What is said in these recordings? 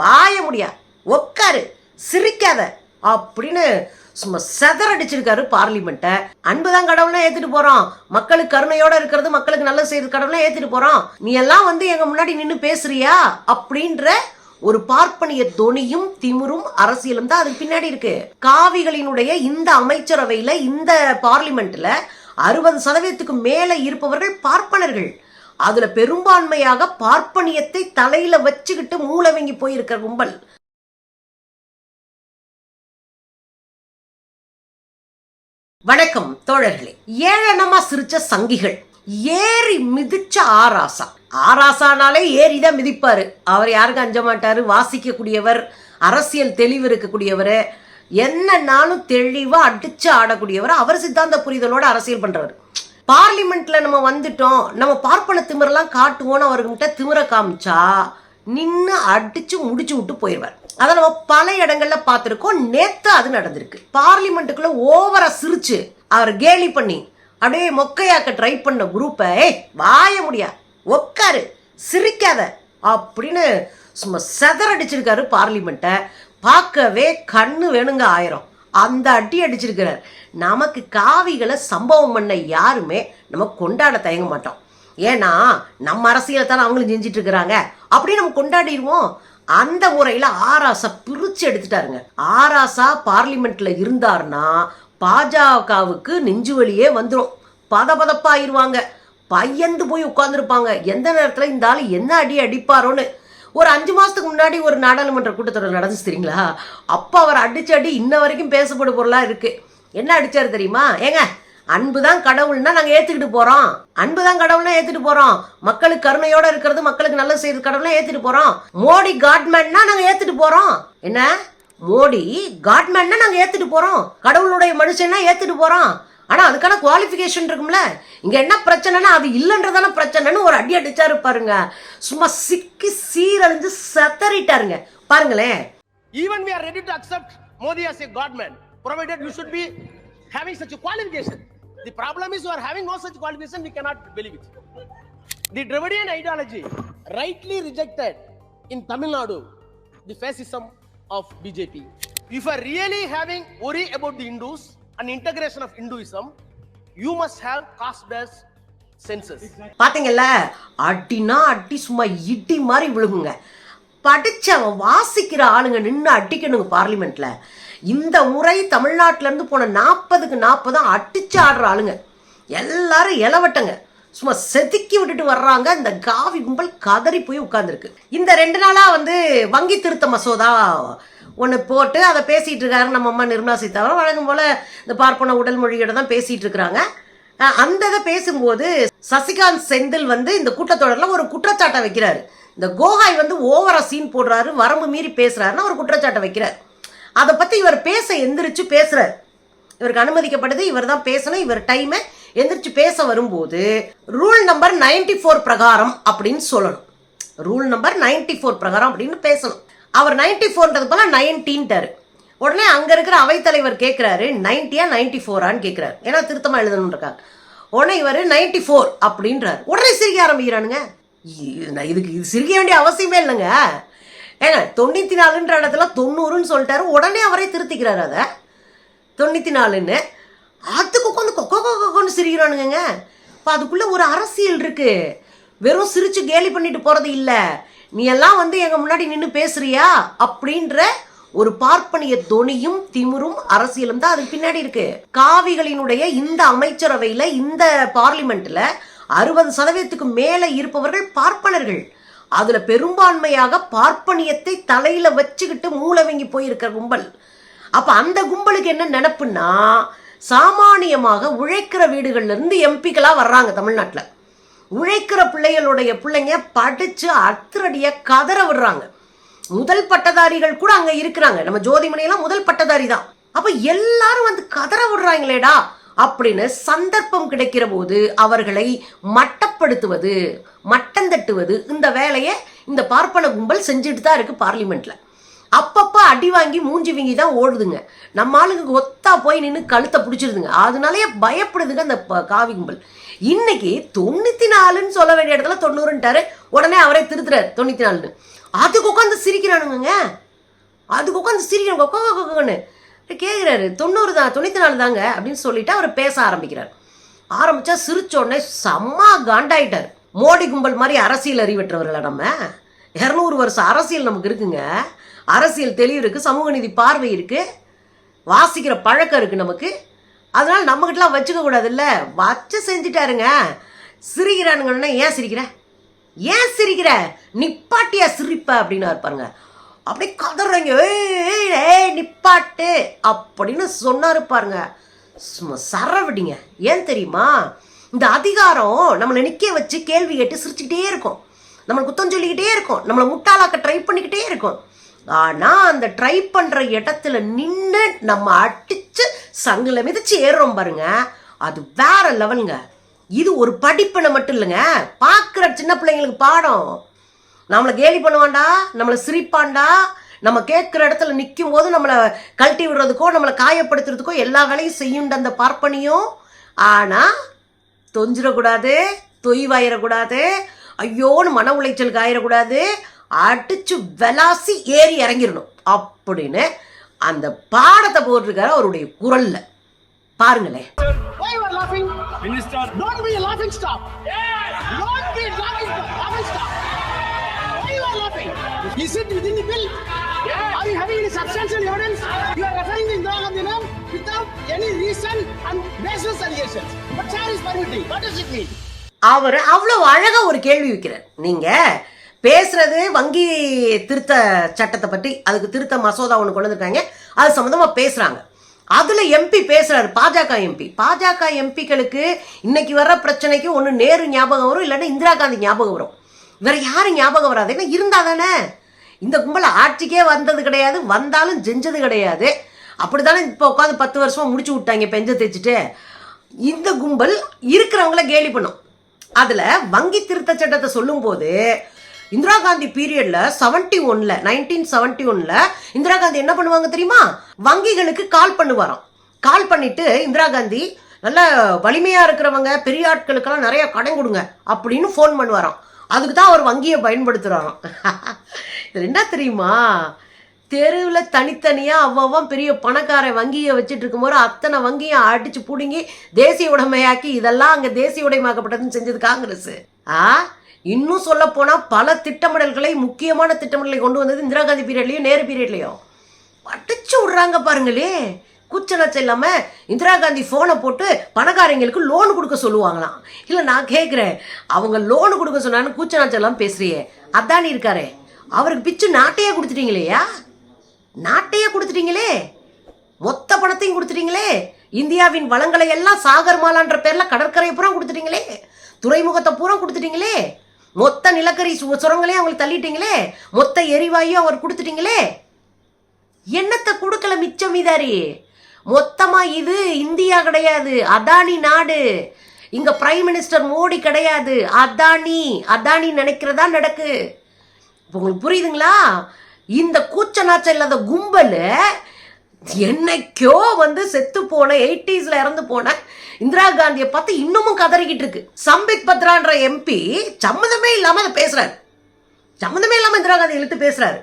வாய முடியா உட்காரு சிரிக்காத அப்படின்னு சும்மா செதறடிச்சிருக்காரு பார்லிமெண்ட்டை. அன்புதான் கடவுளாக ஏத்துட்டு போறோம் மக்களுக்கு கருணையோட இருக்கிறது மக்களுக்கு நல்ல செய்யறது கடவுளாக ஏத்துட்டு போறோம் நீ எல்லாம் வந்து எங்க முன்னாடி நின்று பேசுறியா அப்படின்ற ஒரு பார்ப்பனிய தொனியும் திமிரும் அரசியலும் தான் அதுக்கு பின்னாடி இருக்கு. காவிகளினுடைய இந்த அமைச்சரவையில இந்த பார்லிமெண்ட்ல அறுபது சதவீதத்துக்கு மேல இருப்பவர்கள் பார்ப்பனர்கள். அதுல பெரும்பான்மையாக பார்ப்பனியத்தை தலையில வச்சுக்கிட்டு மூலவங்கி போயிருக்கிற கும்பல். வணக்கம் தோழர்களே. ஏழனமா சிரிச்ச சங்கிகள். ஏறி மிதிச்ச ஆராசா. ஆராசானாலே ஏறிதான் மிதிப்பாரு. அவர் யாருக்கும் அஞ்ச மாட்டாரு? வாசிக்கக்கூடியவர் அரசியல் தெளிவு இருக்கக்கூடியவர் என்னன்னாலும் தெளிவா அடிச்சு ஆடக்கூடியவர். அவர் சித்தாந்த புரிதலோட அரசியல் பண்றவர். பார்லிமெண்ட்ல நம்ம வந்துட்டோம். நம்ம பார்ப்பன திமிரெல்லாம் காட்டுவோம்னு அவர்கிட்ட திமிர காமிச்சா நின்று அடிச்சு முடிச்சு விட்டு போயிடுவார் அதை நம்ம பல இடங்கள்ல பார்த்துருக்கோம். நேத்து அது நடந்திருக்கு. பார்லிமெண்ட்டுக்குள்ள ஓவரா சிரிச்சு அவர் கேலி பண்ணி அப்படியே மொக்கையாக்க ட்ரை பண்ண குரூப்பை ஏய் வாய முடியா உக்காரு சிரிக்காத அப்படின்னு சும்மா செதறடிச்சிருக்காரு பார்லிமெண்ட்டை. பார்க்கவே கண்ணு வேணுங்க ஆயிரம். அந்த அடி அடிச்சிருக்கிறார். நமக்கு காவிகளை சம்பவம் பண்ண யாருமே நம்ம கொண்டாட தயங்க மாட்டோம். ஏன்னா நம்ம அரசியலை தானே அவங்களும் செஞ்சிட்டு இருக்கிறாங்க. அப்படி நம்ம கொண்டாடிடுவோம். அந்த முறையில் ஆராசா பிரித்து எடுத்துட்டாருங்க. ஆராசா பார்லிமெண்ட்டில் இருந்தாருன்னா பாஜகவுக்கு நெஞ்சு வழியே வந்துடும் பதபதப்பாயிருவாங்க. பயந்து போய் உட்காந்துருப்பாங்க எந்த நேரத்தில் இந்த ஆள் என்ன அடி அடிப்பாரோன்னு. ஒரு அஞ்சு மாதத்துக்கு முன்னாடி ஒரு நாடாளுமன்ற கூட்டத்தொடர் நடந்துச்சு தெரியுங்களா? அப்போ அவர் அடிச்சு அடி இன்ன வரைக்கும் பேசப்படும் பொருளாக இருக்குது என்ன அடிச்சாரு தெரியுமா? ஏங்க அன்பு தான் கடவுள்னா நாங்கள் ஏற்றுக்கிட்டு போகிறோம் அன்பு தான் கடவுள்னா ஏற்றுட்டு போகிறோம் மக்களுக்கு கருணையோட இருக்கிறது மக்களுக்கு நல்ல செய்யறது கடவுள்னா ஏற்றுட்டு போகிறோம் மோடி காட்மேன்னா நாங்கள் ஏற்றுட்டு போகிறோம் என்ன? மோடி காட்மேன்னா நாங்கள் ஏற்றுட்டு போகிறோம் கடவுளுடைய மனுஷன்னா ஏற்றுட்டு போகிறோம் ஆனால் அதுக்கான குவாலிஃபிகேஷன் இருக்கும்ல. இங்கே என்ன பிரச்சனைனா அது இல்லைன்றதான பிரச்சனைன்னு ஒரு அடி அடிச்சாரு பாருங்க. சும்மா சிக்கி சீரழிஞ்சு செத்தறிட்டாருங்க பாருங்களேன். Even we are ready to accept Modi as a godman provided you should be having such a qualification. The problem is you are having no such qualification, we cannot believe it. The Dravidian ideology, rightly rejected in Tamil Nadu, the fascism of BJP. If you are really having worry about the Hindus and integration of Hinduism, you must have caste-based census. பார்த்தீங்கல்ல அடினா அடி சும்மா இடி மாதிரி விழுகுங்க படிச்சவன் வாசிக்கிற ஆளுங்க நின்று அடிக்கணுங்க பார்லிமெண்ட்ல இந்த முறை தமிழ்நாட்டிலேருந்து போன நாற்பதுக்கு நாற்பதும் அடிச்சு ஆடுற ஆளுங்க. எல்லாரும் இலவட்டங்க சும்மா செதுக்கி விட்டுட்டு வர்றாங்க. இந்த காவி கும்பல் கதறி போய் உட்காந்துருக்கு இந்த ரெண்டு நாளாக வந்து வங்கி திருத்த மசோதா ஒன்று போட்டு அதை பேசிகிட்டு இருக்காரு நம்ம அம்மா நிர்மலா சீதாராமன். வழங்கும் போல் இந்த பார்ப்பன உடல் மொழியோட தான் பேசிகிட்டு இருக்கிறாங்க அந்த இதை பேசும்போது சசிகாந்த் செந்தில் வந்து இந்த கூட்டத்தொடரில் ஒரு குற்றச்சாட்டை வைக்கிறாரு. இந்த கோகாய் வந்து ஓவரா சீன் போடுறாரு. வரம்பு மீறி பேசுறாருன்னு ஒரு குற்றச்சாட்டை வைக்கிறார். அதை பற்றி இவர் பேச எந்திரிச்சு பேசுறாரு. இவருக்கு அனுமதிக்கப்படுது இவர் தான் பேசணும் இவர் டைமை எந்திரிச்சு பேச வரும்போது ரூல் நம்பர் 94 ஃபோர் பிரகாரம் அப்படின்னு சொல்லணும். ரூல் நம்பர் 94 ஃபோர் பிரகாரம் அப்படின்னு பேசணும். அவர் 94 ஃபோர்ன்றது போல நைன்டீன்ட்டார் உடனே அங்கே இருக்கிற அவைத்தலைவர் கேட்குறாரு நைன்டியா நைன்டி ஃபோரான்னு கேட்குறாரு ஏன்னா திருத்தமாக எழுதணுன்றார் உடனே இவர் 94 ஃபோர் அப்படின்றாரு. உடனே சிரிக்க ஆரம்பிக்கிறானுங்க. நான் இதுக்கு இது சிரிக்க வேண்டிய அவசியமே இல்லைங்க. ஏங்க தொண்ணூத்தி நாலுன்ற இடத்துல தொண்ணூறுன்னு சொல்லிட்டாரு. உடனே அவரே திருத்திக்கிறாரு அதை. தொண்ணூற்றி நாலுன்னு அதுக்கு உட்காந்து கொக்கோ கொக்கோன்னு சிரிக்கிறானுங்க இப்போ அதுக்குள்ளே ஒரு அரசியல் இருக்கு. வெறும் சிரிச்சு கேலி பண்ணிட்டு போகிறது இல்லை. நீ எல்லாம் வந்து எங்கள் முன்னாடி நின்று பேசுறியா? அப்படின்ற ஒரு பார்ப்பனிய தொனியும் திமிரும் அரசியலும் தான் அதுக்கு பின்னாடி இருக்கு. காவிகளினுடைய இந்த அமைச்சரவையில் இந்த பார்லிமெண்ட்ல அறுபது சதவீதத்துக்கு மேலே இருப்பவர்கள் பார்ப்பனர்கள். அதுல பெரும்பான்மையாக பார்ப்பனியத்தை தலையில வச்சுக்கிட்டு மூலவங்கி போயிருக்கிற கும்பல். அப்ப அந்த கும்பலுக்கு என்ன நினப்புன்னா சாமானியமாக உழைக்கிற வீடுகள்ல இருந்து எம்பிக்களா வர்றாங்க தமிழ்நாட்டில். உழைக்கிற பிள்ளைகளுடைய பிள்ளைங்க படிச்சு அத்திரடிய கதற விடுறாங்க. முதல் பட்டதாரிகள் கூட அங்க இருக்கிறாங்க. நம்ம ஜோதிமணியெல்லாம் முதல் பட்டதாரி தான் அப்ப எல்லாரும் வந்து கதற விடுறாங்களேடா. அப்படின்னு சந்தர்ப்பம் கிடைக்கிற போது அவர்களை மட்டப்படுத்துவது மட்டம் தட்டுவது இந்த வேலையை இந்த பார்ப்பன கும்பல் செஞ்சுட்டு தான் இருக்கு பார்லிமெண்ட்ல. அப்பப்போ அடி வாங்கி மூஞ்சி வீங்கி தான் ஓடுதுங்க. நம்ம ஆளுங்க ஒத்தா போய் நின்று கழுத்தை பிடிச்சிருதுங்க. அதனாலயே பயப்படுதுங்க அந்த ப- காவி கும்பல். இன்னைக்கு தொண்ணூத்தி நாலுன்னு சொல்ல வேண்டிய இடத்துல தொண்ணூறுன்ட்டாரு. உடனே அவரே திருத்துறாரு தொண்ணூத்தி நாலுன்னு. அதுக்கு உட்காந்து சிரிக்கிறானுங்க அதுக்கு உட்காந்து சிரிக்கிறாங்க. கேட்குறாரு தொண்ணூறு தான் தொண்ணூற்றி நாலு தாங்க அப்படின்னு சொல்லிட்டு அவர் பேச ஆரம்பிக்கிறார். ஆரம்பித்தா சிரிச்ச உடனே செம்ம காண்டாயிட்டார். மோடி கும்பல் மாதிரி அரசியல் அறிவற்றவர்களை நம்ம. இரநூறு வருஷம் அரசியல் நமக்கு இருக்குங்க. அரசியல் தெளிவு இருக்குது சமூக நீதி பார்வை இருக்குது வாசிக்கிற பழக்கம் இருக்குது நமக்கு. அதனால் நம்மகிட்டலாம் வச்சுக்க கூடாதுல்ல. வச்சு செஞ்சுட்டாருங்க. சிரிக்கிறானுங்கன்னா ஏன் சிரிக்கிற? ஏன் சிரிக்கிற? நிப்பாட்டியா சிரிப்ப அப்படின்னு இருப்பாருங்க அப்படியே கதறாங்க ஏய் ஏய் நிப்பாட்டு. அப்படின்னு சொன்னாரு பாருங்க. சும்மா சரவிடிங்க ஏன் தெரியுமா? இந்த அதிகாரம் நம்மளை நிற்க வச்சு கேள்வி கேட்டு சிரிச்சுக்கிட்டே இருக்கும். நம்மளை குத்தம் சொல்லிக்கிட்டே இருக்கும். நம்மளை முட்டாளாக்க ட்ரை பண்ணிக்கிட்டே இருக்கும். ஆனால் அந்த ட்ரை பண்ணுற இடத்துல நின்று நம்ம அடிச்சு சங்கில மிதிச்சு ஏறுறோம் பாருங்க. அது வேற லெவலுங்க இது ஒரு படிப்பினை மட்டும் இல்லைங்க. பார்க்குற சின்ன பிள்ளைங்களுக்கு பாடம். நம்மளை கேலி பண்ணுவான்டா நம்மளை சிரிப்பான்டா நம்ம கேட்குற இடத்துல நிற்கும் போது நம்மளை கழட்டி விடுறதுக்கோ நம்மளை காயப்படுத்துறதுக்கோ எல்லா வேலையும் செய்யுண்ட அந்த பார்ப்பனியும் ஆனால் தொஞ்சிடக்கூடாது தொய்வாயிடக்கூடாது ஐயோன்னு மன உளைச்சலுக்கு ஆயிடக்கூடாது அடிச்சு விளாசி ஏறி இறங்கிடணும் அப்படின்னு அந்த பாடத்தை போட்டிருக்காரு அவருடைய குரல்ல பாருங்களேன் Don't be a laughing stock. Don't be a laughing. Laughing stock. Is it within the bill? Are you having any substantial evidence? You are referring to Indira Gandhi name without any reason and baseless allegations. But sir is permitting. What does it mean? அவர் அவ்வளவு அழகா ஒரு கேள்வி வைக்கிறார் நீங்க பேசுறது வங்கி திருத்த சட்டத்தை பற்றி அதுக்கு திருத்த மசோதா ஒன்று கொண்டு வந்திருக்காங்க அது சம்மந்தமாக பேசுகிறாங்க அதில் எம்பி பேசுகிறாரு பாஜக எம்பி பாஜக எம்பிக்களுக்கு இன்னைக்கு வர்ற பிரச்சனைக்கு ஒன்று நேரு ஞாபகம் வரும் இல்லைன்னா இந்திரா காந்தி ஞாபகம் வரும் வேற யாரும் ஞாபகம் வராது ஏன்னா இருந்தா தானே இந்த கும்பல் ஆட்சிக்கே வந்தது கிடையாது வந்தாலும் செஞ்சது கிடையாது. அப்படித்தானே இப்போ உட்காந்து பத்து வருஷமாக முடிச்சு விட்டாங்க பெஞ்ச தைச்சிட்டு இந்த கும்பல் இருக்கிறவங்கள கேலி பண்ணும். அதில் வங்கி திருத்த சட்டத்தை சொல்லும்போது இந்திரா காந்தி பீரியட்ல செவன்டி ஒன்ல நைன்டீன் செவன்டி ஒன்ல இந்திரா காந்தி என்ன பண்ணுவாங்க தெரியுமா? வங்கிகளுக்கு கால் பண்ணுவாராம். கால் பண்ணிட்டு இந்திரா காந்தி நல்ல வலிமையா இருக்கிறவங்க பெரிய ஆட்களுக்கெல்லாம் நிறைய கடன் கொடுங்க அப்படின்னு ஃபோன் பண்ணுவாராம். அதுக்கு தான் அவர் வங்கியை பயன்படுத்துறாராம். இது என்ன தெரியுமா? தெருவில் தனித்தனியாக அவ்வளவன் பெரிய பணக்கார வங்கியை வச்சுட்டு இருக்கும்போது அத்தனை வங்கியை அடித்து பிடுங்கி தேசிய உடைமையாக்கி இதெல்லாம் அங்கே தேசிய உடைமாக்கப்பட்டதுன்னு செஞ்சது காங்கிரஸ். ஆ? இன்னும் சொல்ல போனால் பல திட்டமிடல்களை முக்கியமான திட்டமிடலை கொண்டு வந்தது இந்திரா காந்தி பீரியட்லையும் நேரு பீரியட்லையும். அடிச்சு விட்றாங்க பாருங்களே. குச்சலச்சம் இல்லாமல் இந்திரா காந்தி ஃபோனை போட்டு பணக்காரங்களுக்கு லோன் கொடுக்க சொல்லுவாங்களாம். இல்லை நான் கேட்குறேன் அவங்க லோன் கொடுக்க சொன்னான்னு கூச்சநாச்சம் எல்லாம் பேசுறியே. அதானி இருக்காரே. அவருக்கு பிச்சு நாட்டையே கொடுத்துட்டீங்களேயா? நாட்டையே கொடுத்துட்டீங்களே? மொத்த பணத்தையும் கொடுத்துட்டீங்களே? இந்தியாவின் வளங்களை எல்லாம் சாகர் மாலான்ற பேரில் கடற்கரை பூரா கொடுத்துட்டீங்களே? துறைமுகத்தை பூரா கொடுத்துட்டீங்களே? மொத்த நிலக்கரி சுரங்களையும் அவங்களுக்கு தள்ளிட்டீங்களே? மொத்த எரிவாயும் அவர் கொடுத்துட்டீங்களே? என்னத்தை கொடுக்கல மிச்சம் இதாரி மொத்தமா இது இந்தியா கிடையாது அதானி நாடு. இங்க பிரைம் மினிஸ்டர் மோடி கிடையாது அதானி அதானி நினைக்கிறதா நடக்கு? இப்போ உங்களுக்கு புரியுதுங்களா? இந்த கூச்ச நாச்சம் இல்லாத கும்பல் என்னைக்கோ வந்து செத்து போன எயிட்டிஸ்ல இறந்து போன இந்திரா காந்தியை பார்த்து இன்னமும் கதறிக்கிட்டு இருக்கு. சம்பித் பத்ரான்ற எம்பி சம்மந்தமே இல்லாமல் அதை பேசுறாரு. சம்மந்தமே இல்லாமல் இந்திரா காந்தி இழுத்து பேசுறாரு.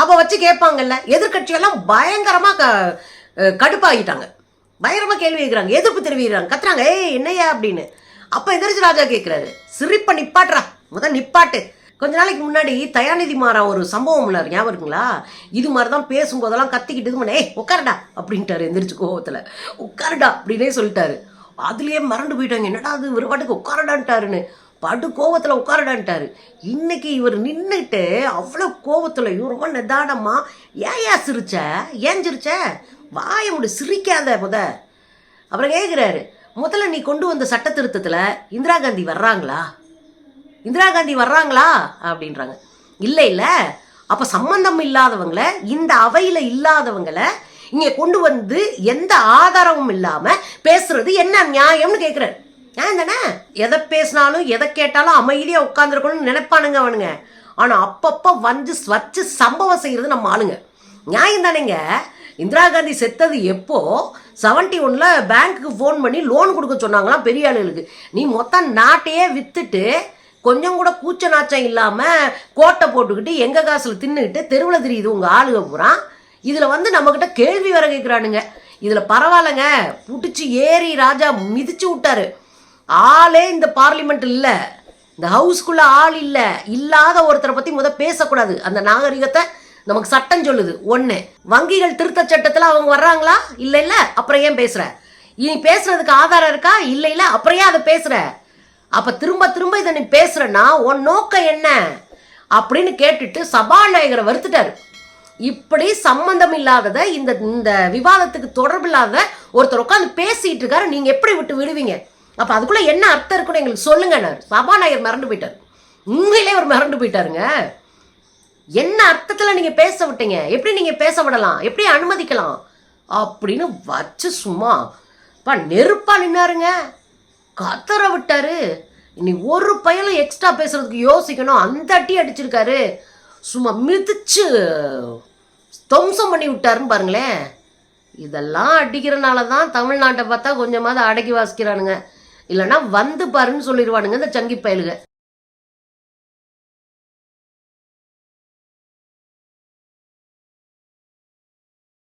அப்போ வச்சு கேட்பாங்கல்ல எதிர்க்கட்சியெல்லாம் பயங்கரமாக க கடுப்பாகிட்டாங்க. பயங்கரமாக கேள்வி கேட்குறாங்க எதிர்ப்பு தெரிவிக்கிறாங்க கத்துறாங்க ஏய் என்னையா அப்படின்னு. அப்போ எதிர்த்து ராஜா கேட்குறாரு சிரிப்பை நிப்பாட்டுறா முதல் நிப்பாட்டு. கொஞ்ச நாளைக்கு முன்னாடி தயாநிதி மாறா ஒரு சம்பவம் இல்லை ஞாபகம் இருக்குங்களா? இது மாதிரி தான் பேசும்போதெல்லாம் கத்திக்கிட்டு இது பண்ண ஏய் உட்காருடா அப்படின்ட்டாரு எந்திரிச்சு கோவத்தில். உட்காருடா அப்படின்னே சொல்லிட்டாரு. அதுலேயே மறந்து போயிட்டாங்க. என்னடா அது ஒரு பாட்டுக்கு உட்காரடான்ட்டாருன்னு. படு கோவத்தில் உட்காரடான்ட்டாரு. இன்னைக்கு இவர் நின்றுட்டு அவ்வளோ கோவத்தில் இவர் ரொம்ப நிதானமா ஏன் ஏன் சிரிச்ச? ஏன் சிரிச்ச? வாய முடி சிரிக்காத முத. அப்புறம் கேட்குறாரு முதல்ல நீ கொண்டு வந்த சட்ட திருத்தத்தில் இந்திரா காந்தி வர்றாங்களா? இந்திரா காந்தி வர்றாங்களா? அப்படின்றாங்க. இல்லை இல்லை. அப்போ சம்பந்தம் இல்லாதவங்களை இந்த அவையில் இல்லாதவங்கள இங்கே கொண்டு வந்து எந்த ஆதாரமும் இல்லாமல் பேசுறது என்ன நியாயம்னு கேட்குறாரு நியாயம் தானே? எதை பேசினாலும் எதை கேட்டாலும் அமைதியாக உட்காந்துருக்கணும்னு நினைப்பானுங்க அவனுங்க. ஆனால் அப்பப்போ வந்து வச்சு சம்பவம் செய்கிறது நம்ம ஆளுங்க. நியாயம் தானேங்க. இந்திரா காந்தி செத்தது எப்போ? செவன்டி ஒன்ல பேங்க்குக்கு ஃபோன் பண்ணி லோன் கொடுக்க சொன்னாங்களாம் பெரிய ஆளுகளுக்கு நீ மொத்தம் நாட்டையே விற்றுட்டு கொஞ்சம் கூட கூச்ச நாச்சம் இல்லாமல் கோட்டை போட்டுக்கிட்டு எங்கள் காசில் தின்னுக்கிட்டு தெருவில் தெரியுது உங்கள் ஆளுக பூரா. இதில் வந்து நம்மக்கிட்ட கேள்வி வர கேட்குறானுங்க இதில் பரவாயில்லைங்க புடிச்சு ஏறி ராஜா மிதிச்சு விட்டாரு. ஆளே இந்த பார்லிமெண்ட் இல்லை. இந்த ஹவுஸ்க்குள்ளே ஆள் இல்லை. இல்லாத ஒருத்தரை பற்றி முத பேசக்கூடாது. அந்த நாகரிகத்தை நமக்கு சட்டம் சொல்லுது. ஒன்று வங்கிகள் திருத்த சட்டத்தில் அவங்க வர்றாங்களா? இல்லை இல்லை அப்புறம் ஏன் பேசுகிற இனி பேசுறதுக்கு ஆதாரம் இருக்கா? இல்லை இல்லை அப்புறம் ஏன் அதை பேசுகிற அப்போ திரும்ப திரும்ப இதை நீ பேசுகிறேன்னா உன் நோக்கம் என்ன? அப்படின்னு கேட்டுட்டு சபாநாயகரை வருத்துட்டார் இப்படி சம்பந்தம் இல்லாதத இந்த இந்த விவாதத்துக்கு தொடர்பு இல்லாத ஒருத்தர் உட்காந்து பேசிட்டு இருக்காரு. நீங்க எப்படி விட்டு விடுவீங்க? அப்ப அதுக்குள்ள என்ன அர்த்தம் இருக்குன்னு எங்களுக்கு சொல்லுங்க சபாநாயகர் மறந்து போயிட்டார். உண்மையிலே அவர் மறந்து போயிட்டாருங்க. என்ன அர்த்தத்தில் நீங்கள் பேச விட்டீங்க? எப்படி நீங்கள் பேச விடலாம்? எப்படி அனுமதிக்கலாம்? அப்படின்னு வச்சு சும்மா பா நெருப்பா நின்னாருங்க. கத்தற விட்டாரு இனி ஒரு பயலும் எக்ஸ்ட்ரா பேசுறதுக்கு யோசிக்கணும். அந்த அட்டி அடிச்சிருக்காரு. சும்மா மிதிச்சு துவம்சம் பண்ணி விட்டாருன்னு பாருங்களேன். இதெல்லாம் அடிக்கிறனால தான் தமிழ்நாட்டை பார்த்தா கொஞ்சமாவது அடக்கி வாசிக்கிறானுங்க. இல்லைன்னா வந்து பாருன்னு சொல்லிடுவானுங்க இந்த சங்கி பயலுக.